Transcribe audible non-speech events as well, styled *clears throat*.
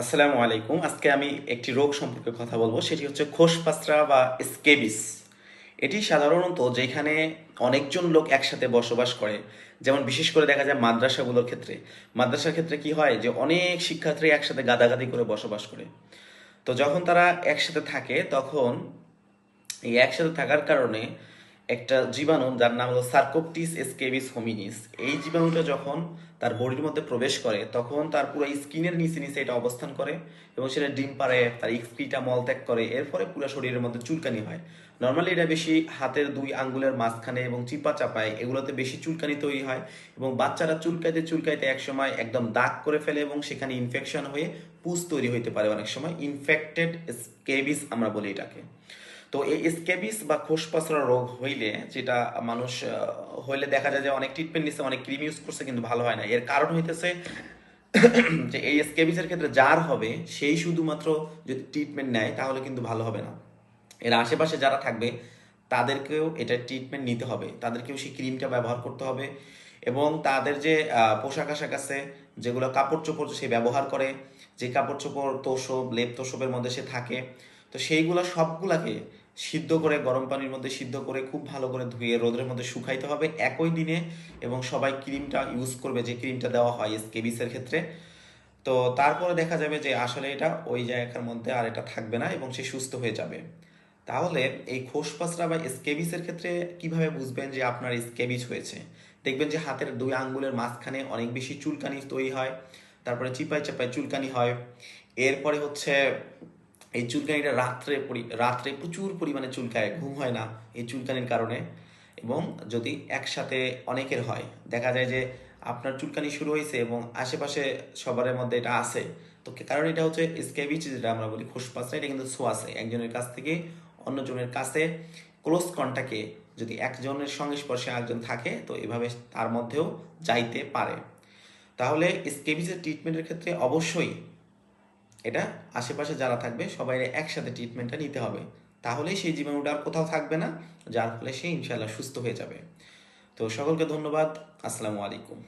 আসসালামু আলাইকুম। আজকে আমি একটি রোগ সম্পর্কে কথা বলব, সেটি হচ্ছে খোসপাসরা বা স্কেবিস। এটি সাধারণত যেখানে অনেকজন লোক একসাথে বসবাস করে, যেমন বিশেষ করে দেখা যায় মাদ্রাসাগুলোর ক্ষেত্রে। মাদ্রাসার ক্ষেত্রে কি হয় যে অনেক শিক্ষার্থী একসাথে গাদাগাদি করে বসবাস করে। তো যখন তারা একসাথে থাকে, তখন এই একসাথে থাকার কারণে একটা জীবাণু যার নাম হলো সার্কোপটিস এসকেবিস হোমিনিস এই জীবাণুটা যখন তার বডির মধ্যে প্রবেশ করে, তখন তার পুরো স্কিনের নিচে নিচে এটা অবস্থান করে এবং সেটা ডিম পারে তার ইক্সপিটা মলত্যাগ করে এর ফলে পুরো শরীরের মধ্যে চুলকানি হয়। নর্মালি এটা বেশি হাতের দুই আঙ্গুলের মাঝখানে এবং চিপা চাপায়, এগুলোতে বেশি চুলকানি তৈরি হয় এবং বাচ্চারা চুলকাইতে চুলকাইতে একসময় একদম দাগ করে ফেলে এবং সেখানে ইনফেকশন হয়ে পুজ তৈরি হইতে পারে অনেক সময়। ইনফেক্টেড স্কেবিস আমরা বলি এটাকে। তো এই স্কেবিস বা খোসপাসরা রোগ হইলে যেটা মানুষ হইলে দেখা যায় যে অনেক ট্রিটমেন্ট নিচ্ছে অনেক ক্রিম ইউজ করছে, কিন্তু ভালো হয় না। এর কারণ হইতেছে *clears throat* যে এই স্কেবিসের ক্ষেত্রে যার হবে, সেই শুধুমাত্র যদি ট্রিটমেন্ট নেয়, তাহলে কিন্তু ভালো হবে না। এর আশেপাশে যারা থাকবে, তাদেরকেও এটা ট্রিটমেন্ট নিতে হবে। তাদেরকেও সেই ক্রিমটা ব্যবহার করতে হবে এবং তাদের যে পোশাক আশাক আছে, যেগুলো কাপড় চোপড় সে ব্যবহার করে, যে কাপড় চোপড় তোষব লেপ তোষবের মধ্যে সে থাকে, তো সেইগুলো সবগুলাকে সিদ্ধ করে গরম পানির মধ্যে সিদ্ধ করে খুব ভালো করে ধুয়ে রোদের মধ্যে শুকাইতে হবে একই দিনে এবং সবাই ক্রিমটা ইউজ করবে, যে ক্রিমটা দেওয়া হয় স্কেবিসের ক্ষেত্রে। তো তারপরে দেখা যাবে যে আসলে এটা ওই জায়গার মধ্যে আর এটা থাকবে না এবং সে সুস্থ হয়ে যাবে। তাহলে এই খোসপাসরা বা স্কেবিসের ক্ষেত্রে কীভাবে বুঝবেন যে আপনার স্কেবিস হয়েছে? দেখবেন যে হাতের দুই আঙ্গুলের মাঝখানে অনেক বেশি চুলকানি তৈরি হয়, তারপরে চিপায় চাপায় চুলকানি হয়। এরপরে হচ্ছে এই চুলকানিটা রাত্রে রাত্রে প্রচুর পরিমাণে চুলকায়, ঘুম হয় না এই চুলকানির কারণে। এবং যদি একসাথে অনেকের হয়, দেখা যায় যে আপনার চুলকানি শুরু হয়েছে এবং আশেপাশে সবার মধ্যে এটা আছে, তো কারণ এটা হচ্ছে স্ক্যাবিচ যেটা আমরা বলি খোসপাসরা এটা কিন্তু ছোঁয়াছে একজনের কাছ থেকে অন্যজনের কাছে ক্লোজ কন্টাক্টে যদি একজনের সংস্পর্শে একজন থাকে, তো এভাবে তার মধ্যেও যাইতে পারে। তাহলে স্কেবিসের ট্রিটমেন্টের ক্ষেত্রে অবশ্যই এটা আশেপাশে যারা থাকবে, সবাই একসাথে ট্রিটমেন্টটা নিতে হবে। তাহলে সেই জীবাণুটা আর কোথাও থাকবে না, যার ফলে সে ইনশাল্লাহ সুস্থ হয়ে যাবে। তো সকলকে ধন্যবাদ, আসসালামু আলাইকুম।